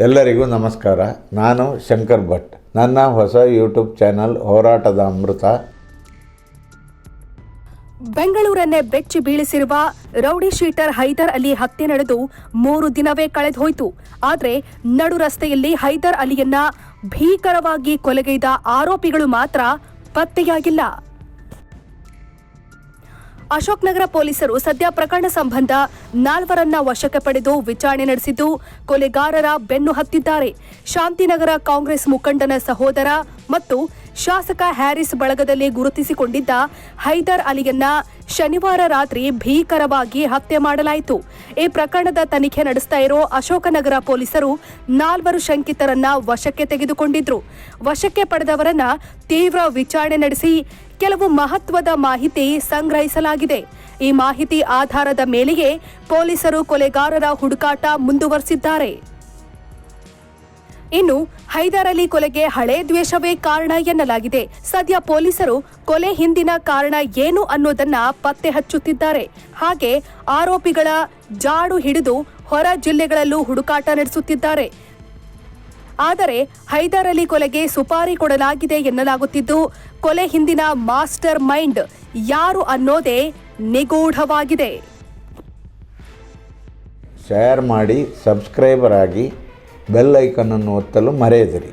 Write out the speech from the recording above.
ಎಲ್ಲರಿಗೂ ನಮಸ್ಕಾರ. ನಾನು ಶಂಕರ್ ಭಟ್. ನನ್ನ ಹೊಸ ಯೂಟ್ಯೂಬ್ ಚಾನಲ್ ಹೋರಾಟದ ಅಮೃತ. ಬೆಂಗಳೂರನ್ನೇ ಬೆಚ್ಚಿ ಬೀಳಿಸಿರುವ ರೌಡಿ ಶೀಟರ್ ಹೈದರ್ ಅಲಿ ಹತ್ಯೆ ನಡೆದು ಮೂರು ದಿನವೇ ಕಳೆದು ಹೋಯಿತು. ಆದರೆ ನಡು ರಸ್ತೆಯಲ್ಲಿ ಹೈದರ್ ಅಲಿಯನ್ನ ಭೀಕರವಾಗಿ ಕೊಲೆಗೈದ ಆರೋಪಿಗಳು ಮಾತ್ರ ಪತ್ತೆಯಾಗಿಲ್ಲ. ಅಶೋಕ್ ನಗರ ಪೊಲೀಸರು ಸದ್ಯ ಪ್ರಕರಣ ಸಂಬಂಧ ನಾಲ್ವರನ್ನ ವಶಕ್ಕೆ ಪಡೆದು ವಿಚಾರಣೆ ನಡೆಸಿದ್ದು, ಕೊಲೆಗಾರರ ಬೆನ್ನು ಹತ್ತಿದ್ದಾರೆ. ಶಾಂತಿನಗರ ಕಾಂಗ್ರೆಸ್ ಮುಖಂಡನ ಸಹೋದರ ಮತ್ತು ಶಾಸಕ ಹ್ಯಾರಿಸ್ ಬಳಗದಲ್ಲಿ ಗುರುತಿಸಿಕೊಂಡಿದ್ದ ಹೈದರ್ ಅಲಿಯನ್ನ ಶನಿವಾರ ರಾತ್ರಿ ಭೀಕರವಾಗಿ ಹತ್ಯೆ ಮಾಡಲಾಯಿತು. ಈ ಪ್ರಕರಣದ ತನಿಖೆ ನಡೆಸ್ತಾ ಇರೋ ಅಶೋಕನಗರ ಪೊಲೀಸರು ನಾಲ್ವರು ಶಂಕಿತರನ್ನ ವಶಕ್ಕೆ ತೆಗೆದುಕೊಂಡಿದ್ರು. ವಶಕ್ಕೆ ಪಡೆದವರನ್ನ ತೀವ್ರ ವಿಚಾರಣೆ ನಡೆಸಿ ಕೆಲವು ಮಹತ್ವದ ಮಾಹಿತಿ ಸಂಗ್ರಹಿಸಲಾಗಿದೆ. ಈ ಮಾಹಿತಿ ಆಧಾರದ ಮೇಲೆಯೇ ಪೊಲೀಸರು ಕೊಲೆಗಾರರ ಹುಡುಕಾಟ ಮುಂದುವರೆಸಿದ್ದಾರೆ. ಇನ್ನು ಹೈದರ್ ಅಲಿ ಕೊಲೆಗೆ ಹಳೆ ದ್ವೇಷವೇ ಕಾರಣ ಎನ್ನಲಾಗಿದೆ. ಸದ್ಯ ಪೊಲೀಸರು ಕೊಲೆ ಹಿಂದಿನ ಕಾರಣ ಏನು ಅನ್ನೋದನ್ನ ಪತ್ತೆ ಹಚ್ಚುತ್ತಿದ್ದಾರೆ. ಹಾಗೆ ಆರೋಪಿಗಳ ಜಾಡು ಹಿಡಿದು ಹೊರ ಜಿಲ್ಲೆಗಳಲ್ಲೂ ಹುಡುಕಾಟ ನಡೆಸುತ್ತಿದ್ದಾರೆ. ಆದರೆ ಹೈದರ್ ಅಲಿ ಕೊಲೆಗೆ ಸುಪಾರಿ ಕೊಡಲಾಗಿದೆ ಎನ್ನಲಾಗುತ್ತಿದ್ದು, ಕೊಲೆ ಹಿಂದಿನ ಮಾಸ್ಟರ್ ಮೈಂಡ್ ಯಾರು ಅನ್ನೋದೇ ನಿಗೂಢವಾಗಿದೆ. ಶೇರ್ ಮಾಡಿ ಸಬ್ಸ್ಕ್ರೈಬರ್ ಆಗಿ ಬೆಲ್ ಐಕನನ್ನು ಒತ್ತಲು ಮರೆಯದಿರಿ.